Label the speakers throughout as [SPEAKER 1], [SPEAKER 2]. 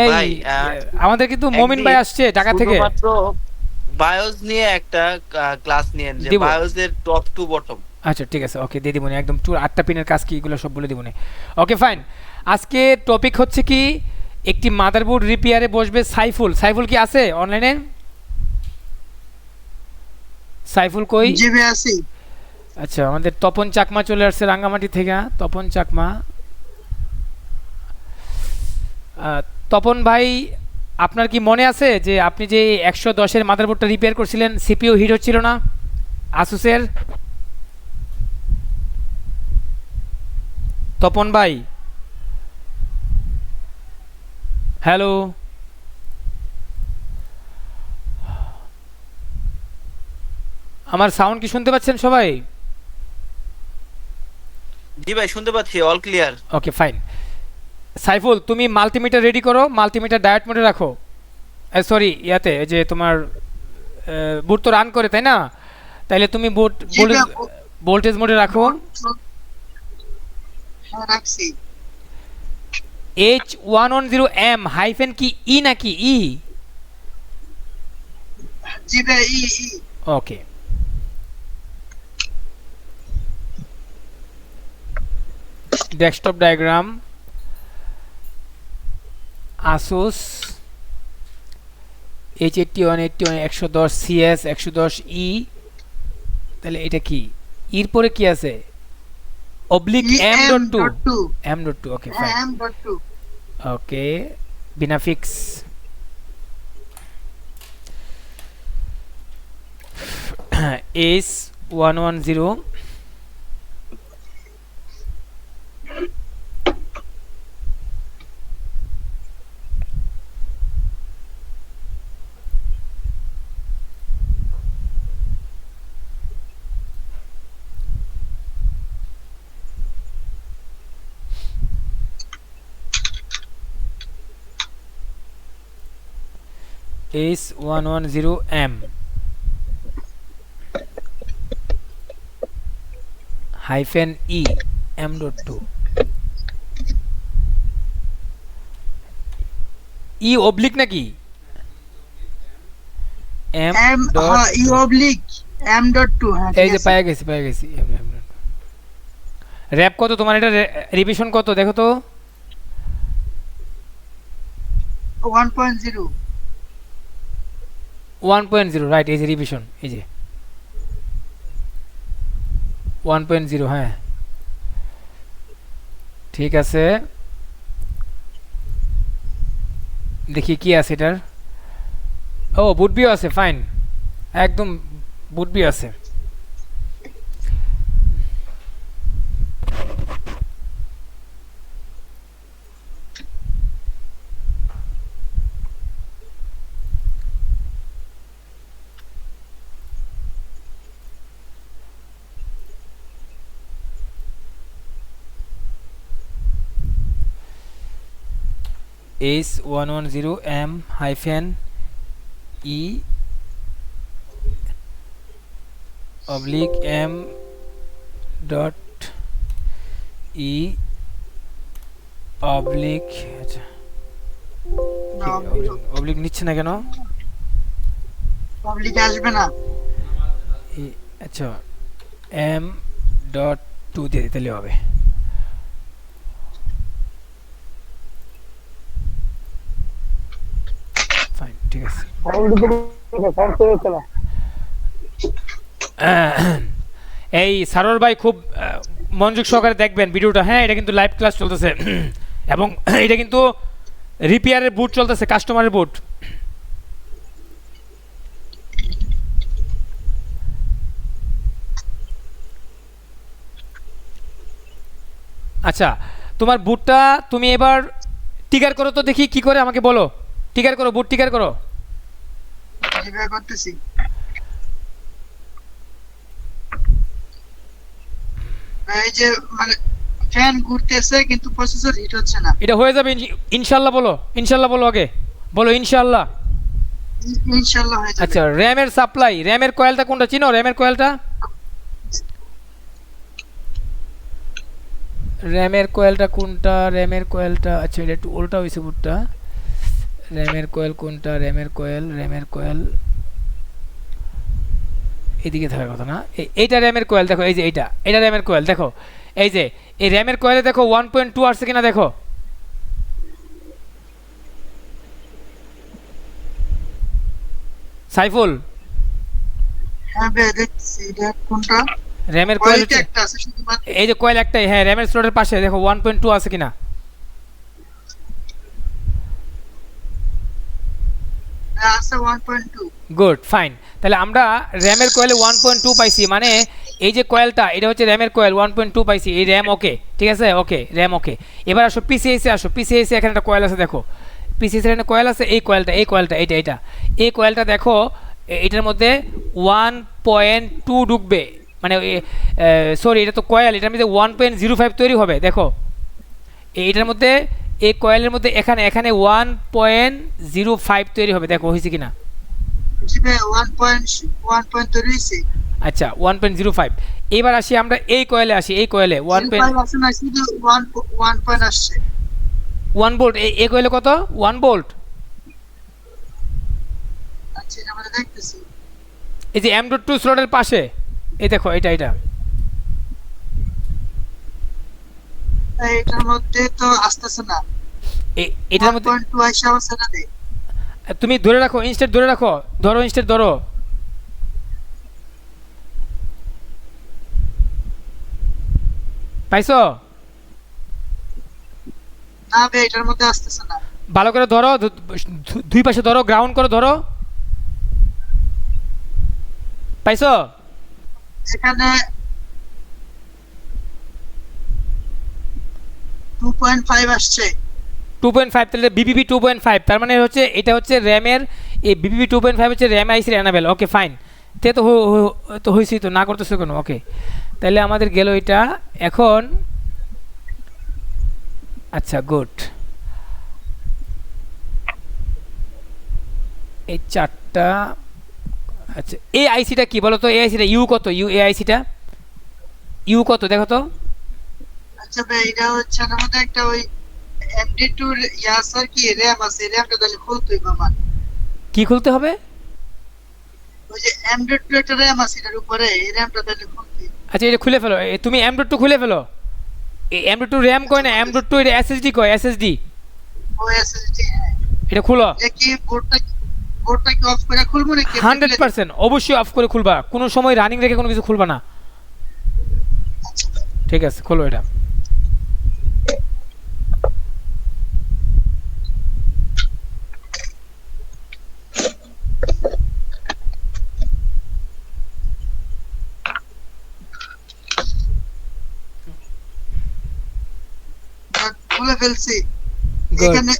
[SPEAKER 1] এই আমাদের কিন্তু মমিন ভাই আসছে ঢাকা থেকে।
[SPEAKER 2] শুধুমাত্র বায়োস নিয়ে একটা ক্লাস নিয়েন যে বায়োসের টপ টু বটম
[SPEAKER 1] আচ্ছা ঠিক আছে ওকে দিয়ে দিবনি একদম চুর আটটা পিনের কাজ কি এগুলো সব বলে দিবনি ওকে ফাইন আজকে টপিক হচ্ছে কি একটি মাদারবোর্ড রিপেয়ারে বসবে সাইফুল। সাইফুল কি আছে অনলাইনে সাইফুল কই?
[SPEAKER 3] জি ভাই আছি।
[SPEAKER 1] আচ্ছা আমাদের তপন চাকমা চলে আসছে রাঙ্গামাটি থেকে। তপন চাকমা। তপন ভাই আপনার কি মনে আছে যে আপনি যে একশো দশের মাদারবোর্ডটা রিপেয়ার করছিলেন সিপিইউ হিট হচ্ছিল না? আসুসের তপন ভাই। হ্যালো আমার সাউন্ড কি শুনতে পাচ্ছেন সবাই?
[SPEAKER 2] জি ভাই শুনতে পাচ্ছি all clear
[SPEAKER 1] okay fine Saiful তুমি মাল্টিমিটার রেডি করো মাল্টিমিটার ডায়েট মোডে রাখো। সরি ইয়াতে যে তোমার বুট তো রান করে তাই না? তাইলে তুমি বুট ভোল্টেজ মোডে রাখো। H one one zero M hyphen কি ই নাকি
[SPEAKER 3] ভাই E E
[SPEAKER 1] okay desktop diagram Asus H eighty one eighty one একশো দশ সিএস একশো দশ ই তাহলে এটা কি? ইর পরে কি আছে? Oblique M dot two M dot two okay fine okay বিনাফিক্স S one one zero S one one zero M hyphen E M dot two E oblique নাকি? M dot
[SPEAKER 3] E oblique M dot two
[SPEAKER 1] এই যে পায়ে গেছি পায়ে গেছি rap কত? তোমার এটা রিভিশন কত? দেখো তো।
[SPEAKER 3] One point zero
[SPEAKER 1] one point zero right এই যে রিভিশন এই যে। ওয়ান পয়েন্ট জিরো হ্যাঁ। ঠিক আছে। দেখি কি আছে এটার। ও, বুটবিও আছে ফাইন একদম বুটবিও আছে। H one one zero M hyphen E oblique M dot E oblique oblique নিচ্ছে না কেন
[SPEAKER 3] পাবলিক আসবে না
[SPEAKER 1] আচ্ছা এম ডট টু দিয়ে দিতে হবে ফাইন ঠিক আছে। এই সারোর ভাই খুব মনোযোগ সহকারে দেখবেন ভিডিওটা। হ্যাঁ এটা কিন্তু লাইভ ক্লাস চলতেছে। এবং এটা কিন্তু রিপেয়ারের বুট চলতেছে কাস্টমারের বুট আচ্ছা তোমার বুটটা তুমি এবার টিকার করো তো দেখি কি করে, আমাকে বলো। টিকার করো বুট টিকার করো।
[SPEAKER 3] ভাই করতেছি। এই যে মানে ফ্যান ঘুরতেছে কিন্তু প্রসেসর হিট হচ্ছে না।
[SPEAKER 1] এটা হয়ে যাবে ইনশ- ইনশাল্লাহ বলো ইনশাল্লাহ বলো আগে। বলো ইনশাল্লাহ।
[SPEAKER 3] ই- হয়ে যাবে।
[SPEAKER 1] আচ্ছা র্যামের সাপ্লাই র্যামের কয়েলটা কোনটা? চিনো র্যামের কয়েলটা র্যামের কয়েলটা কোনটা? র্যামের কয়েলটা আচ্ছা এটা একটু উল্টা হয়েছে বুটটা। র্যামের কোয়েল কোনটা? র্যামের কোয়েল র্যামের কোয়েল। এদিকে থাকার কথা না। এই- এইটা র্যামের কোয়েল দেখো এই যে এইটা। এটা র্যামের কোয়েল দেখো। এই যে এই র্যামের কোয়েলে দেখো ওয়ান পয়েন্ট টু আসছে কিনা দেখো। সাইফুল।
[SPEAKER 3] হ্যাঁ
[SPEAKER 1] র্যামের কোয়েল
[SPEAKER 3] একটা
[SPEAKER 1] এই যে কোয়েল একটাই হ্যাঁ র্যামের স্লটের পাশে দেখো ওয়ান পয়েন্ট টু আছে কিনা
[SPEAKER 3] হ্যাঁ, আছে one point two
[SPEAKER 1] good fine তাহলে আমরা র্যামের কোয়েলে ওয়ান পয়েন্ট টু পাইছি মানে এই যে কোয়েলটা এটা হচ্ছে র্যামের কোয়েল ওয়ান পয়েন্ট টু পাইছি, এই র্যাম ওকে, ঠিক আছে? Okay, RAM okay. এবার আসো পিসিএসে আসো পিসিএসে এখানে একটা কোয়েল আছে, দেখো। পিসিএসের এখানে কোয়েল আছে, এই কোয়েলটা এই কোয়েলটা এইটা এটা এই কোয়েলটা দেখো এটার মধ্যে ওয়ান পয়েন্ট টু ঢুকবে। মানে সরি এটা তো কোয়েল এটার মধ্যে ওয়ান পয়েন্ট জিরো ফাইভ তৈরি হবে, দেখো। এ- এটার মধ্যে এই কোয়েলের মধ্যে এখানে এখানে ওয়ান পয়েন্ট জিরো ফাইভ তৈরি হবে। দেখো হয়েছে কিনা? আচ্ছা ওয়ান পয়েন্ট জিরো ফাইভ এবার আসি আমরা এই কয়েলে আসি এই কয়েলে one point
[SPEAKER 3] one one point আসছে।
[SPEAKER 1] ওয়ান বোল্ট এই কয়েলে কত? ওয়ান বোল্ট
[SPEAKER 3] আচ্ছা দেখতেছি।
[SPEAKER 1] এই যে এম ডট টু স্লটের পাশে। এই দেখো এটা এটা।
[SPEAKER 3] এটার মধ্যে তো আসতেছে না।
[SPEAKER 1] এটার মধ্যে তুমি ধরে রাখো ইনস্টেট ধরে রাখো ধরো ইনস্টেট ধরো। পাইছো?
[SPEAKER 3] না এটার মধ্যে আসতেছে না।
[SPEAKER 1] ভালো করে ধরো দুই পাশে ধরো গ্রাউন্ড করে ধরো। পাইছো?
[SPEAKER 3] এখানে টু পয়েন্ট ফাইভ আসছে।
[SPEAKER 1] টু পয়েন্ট ফাইভ তাহলে বিবিবি টু পয়েন্ট ফাইভ তার মানে হচ্ছে এটা হচ্ছে র্যামের, এই বিবিবি টু পয়েন্ট ফাইভ হচ্ছে র্যাম আইসির অ্যানাবেল ওকে ফাইন তে তো তো হয়েছি তো, না করতেছে কোনো? ওকে তাহলে আমাদের গেল এটা, এখন আচ্ছা গুড এই চারটা আচ্ছা এই আইসিটা কি বলো তো এই আইসিটা ইউ কত? ইউ এ আইসিটা ইউ কত, দেখো তো।
[SPEAKER 3] আচ্ছা ভাই এটা হচ্ছে আমাদের একটা ওই এমডি টু ইয়াসার কি র্যাম আছে র্যামটা তাহলে খুলতে হইব আমার।
[SPEAKER 1] কি খুলতে হবে?
[SPEAKER 3] ওই যে এমডি টু একটা র্যাম আছে এটার উপরে এই র্যামটা তাহলে খুলতে
[SPEAKER 1] আচ্ছা এটা খুলে ফেলো। তুমি এম ডট টু খুলে ফেলো। এম ডট টু র্যাম কয় না? এম ডট টু এটা এসএসডি কয়? এসএসডি
[SPEAKER 3] ও এসএসডি হ্যাঁ।
[SPEAKER 1] এটা খুলো।
[SPEAKER 3] কি বোর্ডটা বোর্ডটা কি অফ করে খুলবো নাকি
[SPEAKER 1] অবশ্যই অফ করে খুলবা। কোনো সময় রানিং রেখে কোনো কিছু খুলবা না?
[SPEAKER 3] আচ্ছা।
[SPEAKER 1] ঠিক আছে খোলো এটা
[SPEAKER 3] আর খুলে ফেলছি। এখানে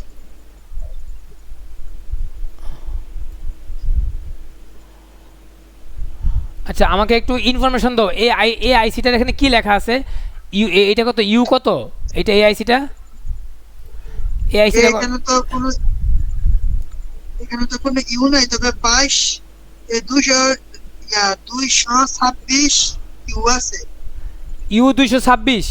[SPEAKER 1] আচ্ছা আমাকে একটু ইনফরমেশন দাও। এই আই এই আইসিটার এখানে কি লেখা আছে? ইউ এটা কত? ইউ কত? এটা এই আইসিটা এই আইসিটা
[SPEAKER 3] এখানে তো কোনো এখানে তো কোনো ইউ নাই তবে বাইশ এই দুশো ইয়া দুইশো ছাব্বিশ ইউ আছে।
[SPEAKER 1] ইউ দুইশো ছাব্বিশ?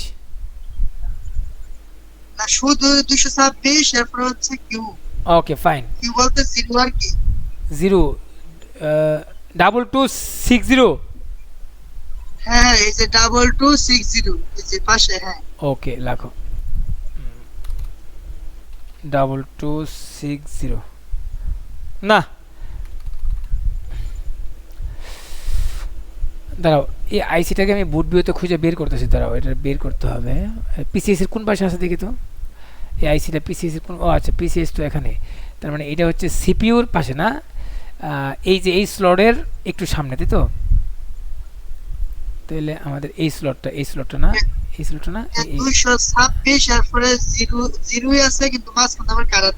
[SPEAKER 3] না শুধু দুইশো ছাব্বিশ এরপর হচ্ছে কিউ।
[SPEAKER 1] ওকে ফাইন
[SPEAKER 3] কিউ বলতে জিরো আর কি।
[SPEAKER 1] Zero double two six zero
[SPEAKER 3] হ্যাঁ এই যে ডাবল টু সিক্স জিরো এই যে পাশে হ্যাঁ।
[SPEAKER 1] ওকে লাখো ডাবল টু সিক্স জিরো না। দাঁড়াও এই আইসিটাকে আমি বুট বিওতে খুঁজে বের করতেছি দাঁড়াও এটা বের করতে হবে। পিসিএস এর কোন পাশে আছে দেখি তো? এই আইসিটা পিসিএস কোন ও আচ্ছা পিসিএস তো এখানে। তার মানে এটা হচ্ছে সিপিইউর পাশে না? এই যে এই স্লটের একটু সামনে তাই তো? তাহলে আমাদের এই স্লটটা এই স্লটটা না? এই স্লটটা না? এই- এই-
[SPEAKER 3] দুইশো ছাব্বিশ এরপরে জিরো আছে কিন্তু মাঝখানে আবার কারা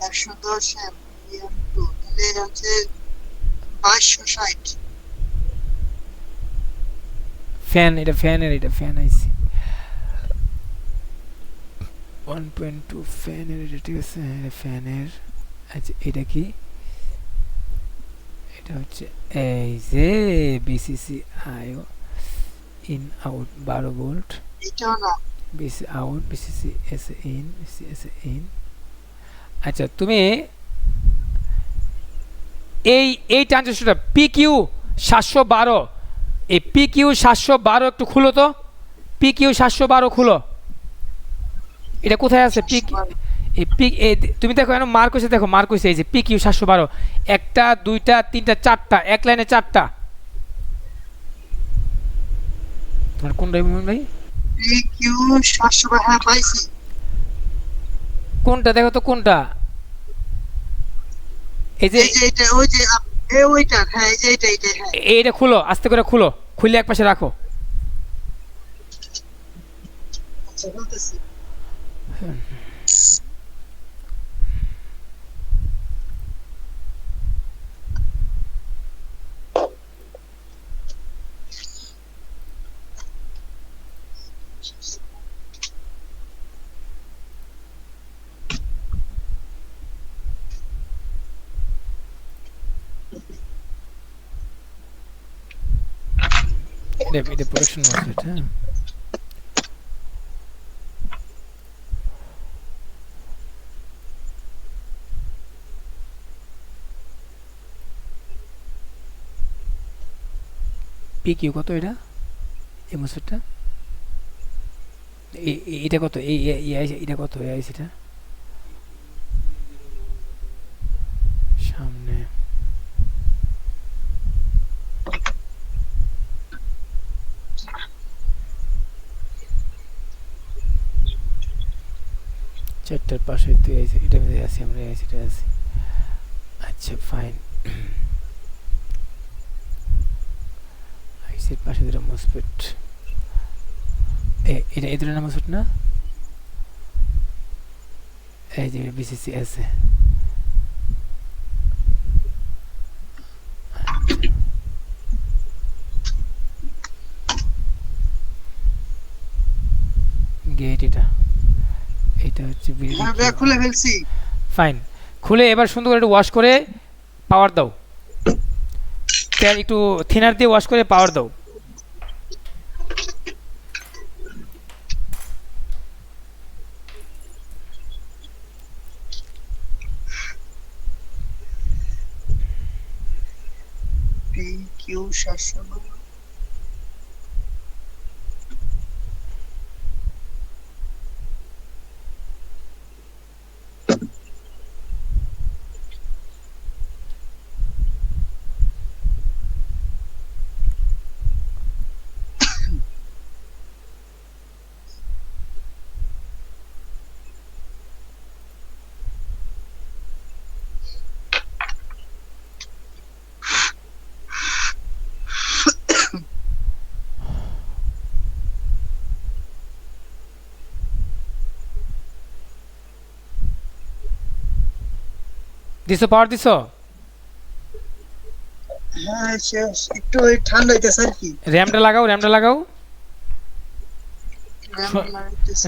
[SPEAKER 3] একশো দশ তাহলে হচ্ছে
[SPEAKER 1] ফ্যান এটা ফ্যানের এটা fan IC. One point two ফ্যানের এটা ঠিক আছে? ফ্যানের আচ্ছা এটা কি? এটা হচ্ছে এই যে ইন আউট বারো volt BC out BCC S in BC S in আচ্ছা তুমি এই এই ট্রানজেকশনটা পি কিউ সাতশো বারো। এই পি কিউ সাতশো বারো একটু খুলো তো। পি কিউ সাতশো বারো খুলো। এটা কোথায় আছে? পিক এই পি এই তুমি দেখো এখন মার্ক হয়েছে দেখো মার্ক হয়েছে এই যে পিক কিউ সাতশো বারো। একটা দুইটা তিনটা চারটা এক লাইনে চারটা। তোমার ভাই?
[SPEAKER 3] পি কিউ সাতশো বা হ্যাঁ
[SPEAKER 1] কোনটা? দেখো তো কোনটা। এই যে এইটা খুলো আস্তে করে খুলো। খুলে এক পাশে রাখো।
[SPEAKER 3] আচ্ছা বলতেছি
[SPEAKER 1] এটা এটা প্রোডাকশন মার্কেট হ্যাঁ পি কিউ কত এটা? এই এটা কত? এই এটা কত? আইসিটা সামনে। চারটার পাশে তুই এটা আছি আমরা আছি। আচ্ছা ফাইন আইসির পাশে দুটো মসপেট এটা এই দুটো না মসপেট না? এই যে বিসিসি আছে। গেট এটা। এটা হচ্ছে
[SPEAKER 3] হ্যাঁ খুলে ফেলছি।
[SPEAKER 1] ফাইন খুলে এবার সুন্দর করে একটু ওয়াশ করে পাওয়ার দাও। তেল একটু থিনার দিয়ে ওয়াশ করে পাওয়ার দাও।
[SPEAKER 3] কিউ সাতশো বারো
[SPEAKER 1] দিছো পাওয়ার দিছো?
[SPEAKER 3] হ্যাঁ একটু ওই ঠান্ডা হইতেছে আর কি।
[SPEAKER 1] র্যামটা লাগাও র্যামটা লাগাও।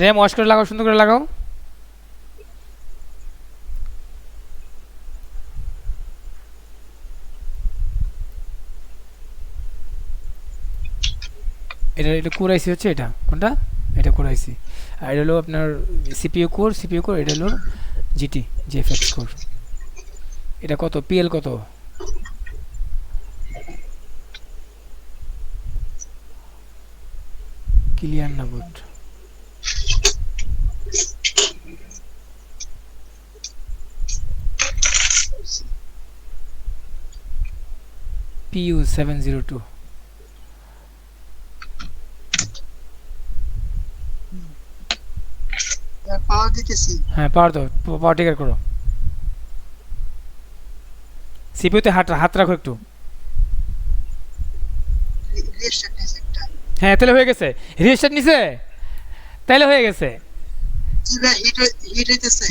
[SPEAKER 3] র্যাম
[SPEAKER 1] ওয়াশ করে লাগাও সুন্দর করে লাগাও। এটা এটা কোর আইসি হচ্ছে এটা। কোনটা? এটা কোর আইসি আর এটা হলো আপনার সিপিইউ কোর সিপিইউ কোর এটা হলো জিটি জিএফএক্স কোর এটা কত? পিএল কত? ক্লিয়ার না boot PU seven zero two
[SPEAKER 3] হ্যাঁ, পাওয়ার দিতেছি।
[SPEAKER 1] হ্যাঁ পাওয়ার দাও পাওয়ার টিকার করো। সিপিইউতে হাত হাত রাখো একটু।
[SPEAKER 3] রেস্টার্ট
[SPEAKER 1] হ্যাঁ তাহলে হয়ে গেছে। রেজিস্টার নিছে? তাহলে হয়ে গেছে।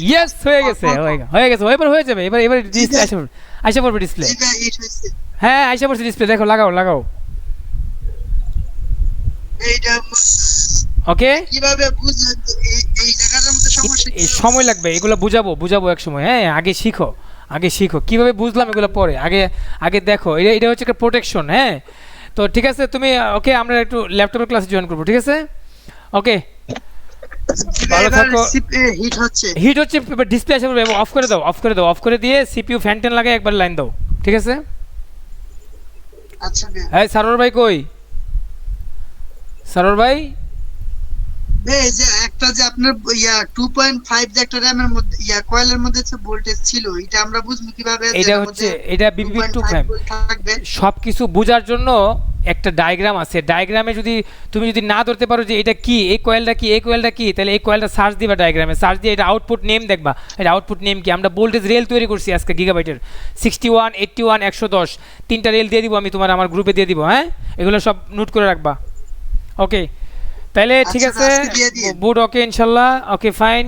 [SPEAKER 1] ইয়েস হয়ে গেছে হয়ে গেছে। এবার হয়ে যাবে এবার এবার ডিসপ্লে আসে পড়বে আসে পড়বে ডিসপ্লে হ্যাঁ আসে পড়ছে ডিসপ্লে দেখো লাগাও লাগাও। ওকে
[SPEAKER 3] কীভাবে বুঝলেন এই এই জায়গাটার মধ্যে সমস্যা
[SPEAKER 1] সময় লাগবে এগুলো বুঝাবো বুঝাবো এক সময়। হ্যাঁ আগে শিখো। আগে শিখো। কীভাবে বুঝলাম এগুলো পরে? আগে আগে দেখো। এটা এটা হচ্ছে একটা প্রোটেকশন হ্যাঁ? তো ঠিক আছে তুমি ওকে আমরা একটু ল্যাপটপের ক্লাসে জয়েন করব ঠিক আছে? ওকে ভালো থাকো।
[SPEAKER 3] হিট হচ্ছে।
[SPEAKER 1] হিট হচ্ছে ডিসপ্লে আসে অফ করে দাও অফ করে দাও অফ করে দিয়ে সিপিইউ ফ্যান টেন লাগে একবার লাইন দাও ঠিক আছে?
[SPEAKER 3] আচ্ছা
[SPEAKER 1] হ্যাঁ সারোর ভাই কই? সারোর ভাই
[SPEAKER 3] ভাই, এই যে একটা যে আপনার ইয়া 2.5 যে একটা র্যামের মধ্যে ইয়া কয়েলের মধ্যে যে ভোল্টেজ ছিল এটা আমরা বুঝব কীভাবে
[SPEAKER 1] এটা হচ্ছে এটা বিপিপি টু
[SPEAKER 3] 2.5
[SPEAKER 1] ফ্যাম
[SPEAKER 3] থাকবে।
[SPEAKER 1] সব কিছু বোঝার জন্য একটা ডায়াগ্রাম আছে। ডায়াগ্রামে যদি তুমি যদি না ধরতে পারো যে এটা কি এই কয়েলটা কি এই কয়েলটা কি তাহলে এই কয়েলটা সার্চ দিবা ডায়াগ্রামে সার্চ দিয়ে এটা আউটপুট নেম দেখবা। এটা আউটপুট নেম কি? আমরা ভোল্টেজ রেল তৈরি করছি আজকে গিগাবাইটের সিক্সটি ওয়ান এইট্টি ওয়ান একশো দশ। তিনটা রেল দিয়ে দিব আমি তোমার আমার গ্রুপে দিয়ে দিব হ্যাঁ? এগুলো সব নোট করে রাখবা। ওকে তাহলে ঠিক
[SPEAKER 3] আচ্ছা,
[SPEAKER 1] আছে
[SPEAKER 3] দিয়ে দিন।
[SPEAKER 1] বুট ওকে ইনশাল্লাহ। ওকে ফাইন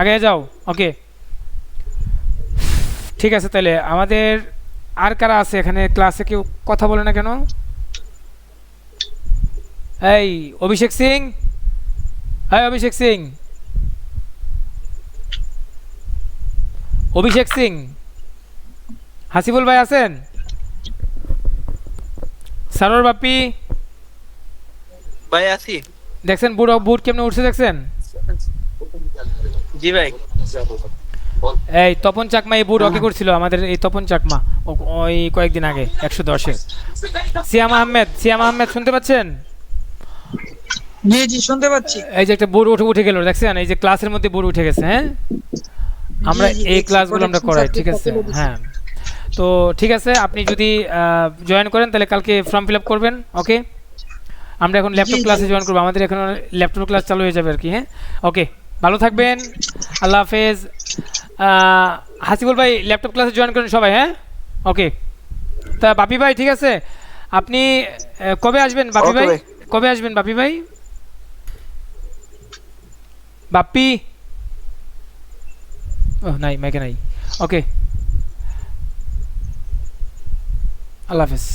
[SPEAKER 1] আগে যাও। ওকে ঠিক আছে তাহলে আমাদের আর কারা আছে? এখানে ক্লাসে কেউ কথা বলে না কেন? এই অভিষেক সিং। হ্যাঁ অভিষেক সিং। অভিষেক সিং। হাসিবুল ভাই আছেন? সারোর বাপি
[SPEAKER 2] ভাই আছি।
[SPEAKER 1] দেখছেন বুট বুট কেমনে উঠছে দেখছেন?
[SPEAKER 2] জি ভাই।
[SPEAKER 1] এই তপন চাকমা এই বুট ওকে করছিল আমাদের এই তপন চাকমা ওই কয়েকদিন আগে একশো দশে। সিয়াম আহমেদ সিয়াম আহমেদ শুনতে পাচ্ছেন?
[SPEAKER 3] জি জি শুনতে পাচ্ছি।
[SPEAKER 1] এই যে একটা বোর্ড উঠে উঠে গেল দেখছেন? এই যে ক্লাসের মধ্যে বোর্ড উঠে গেছে হ্যাঁ? আমরা এই ক্লাসগুলো আমরা করাই ঠিক আছে? হ্যাঁ। তো ঠিক আছে আপনি যদি জয়েন করেন তাহলে কালকে ফর্ম ফিল আপ করবেন ওকে আমরা এখন ল্যাপটপ ক্লাসে জয়েন করব। আমাদের এখন ল্যাপটপ ক্লাস চালু হয়ে যাবে আর কি হ্যাঁ? ওকে ভালো থাকবেন। আল্লাহ হাফেজ। হাসিবুল ভাই ল্যাপটপ ক্লাসে জয়েন করেন সবাই হ্যাঁ? ওকে তা বাপি ভাই ঠিক আছে? আপনি কবে আসবেন বাপি ভাই?
[SPEAKER 2] ভাই।
[SPEAKER 1] কবে আসবেন বাপি ভাই? বাপ্পি? ও নাই মাইকে নাই। ওকে আল্লাহ হাফেজ।